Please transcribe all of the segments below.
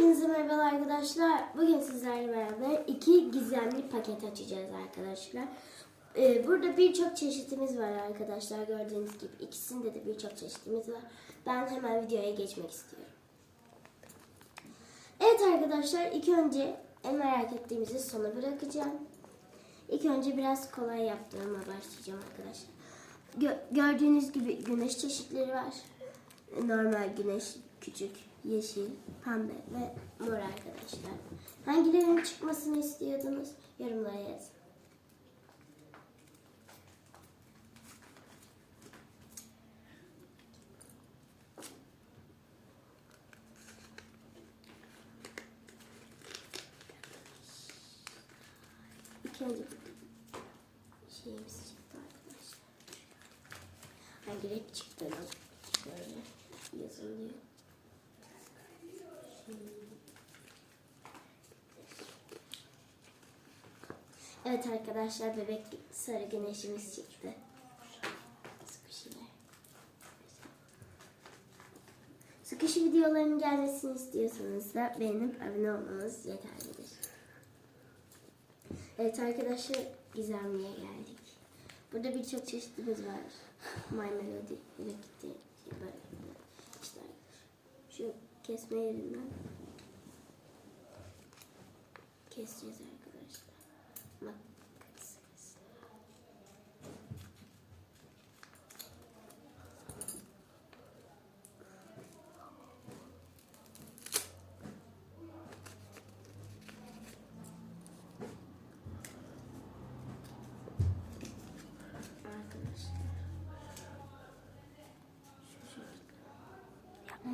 Hepinize merhaba arkadaşlar. Bugün sizlerle beraber iki gizemli paket açacağız arkadaşlar. Ee, burada birçok çeşitimiz var arkadaşlar. Gördüğünüz gibi ikisinde de birçok çeşitimiz var. Ben hemen videoya geçmek istiyorum. Evet arkadaşlar ilk önce en merak ettiğimizi sona bırakacağım. İlk önce biraz kolay yaptığıma başlayacağım arkadaşlar. Gö- gördüğünüz gibi güneş çeşitleri var. Normal güneş, küçük, yeşil, pembe ve mor arkadaşlar. Hangilerinin çıkmasını istiyordunuz? Yorumlara yazın. İlk önce şeyimiz çıktı arkadaşlar. Hangi renk çıktı? Şöyle yazılıyor. Evet arkadaşlar bebek sarı güneşimiz çıktı. Sıkışı videolarının gelmesini istiyorsanız da beğenip abone olmanız yeterlidir. Evet arkadaşlar Gizemli'ye geldik. Burada birçok çeşitimiz var. My Melody, Hello Kitty, böyle. Şu kesme yerinden keseceğiz arkadaşlar. Arkadaşlar.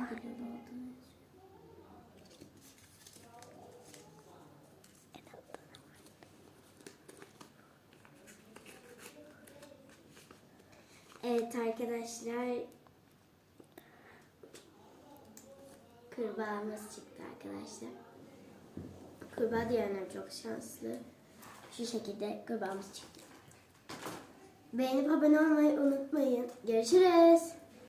Şekilde. Ne Evet arkadaşlar. Kurbağamız çıktı arkadaşlar. Kurbağa diyenler çok şanslı. Şu şekilde kurbağamız çıktı. Beğenip abone olmayı unutmayın. Görüşürüz.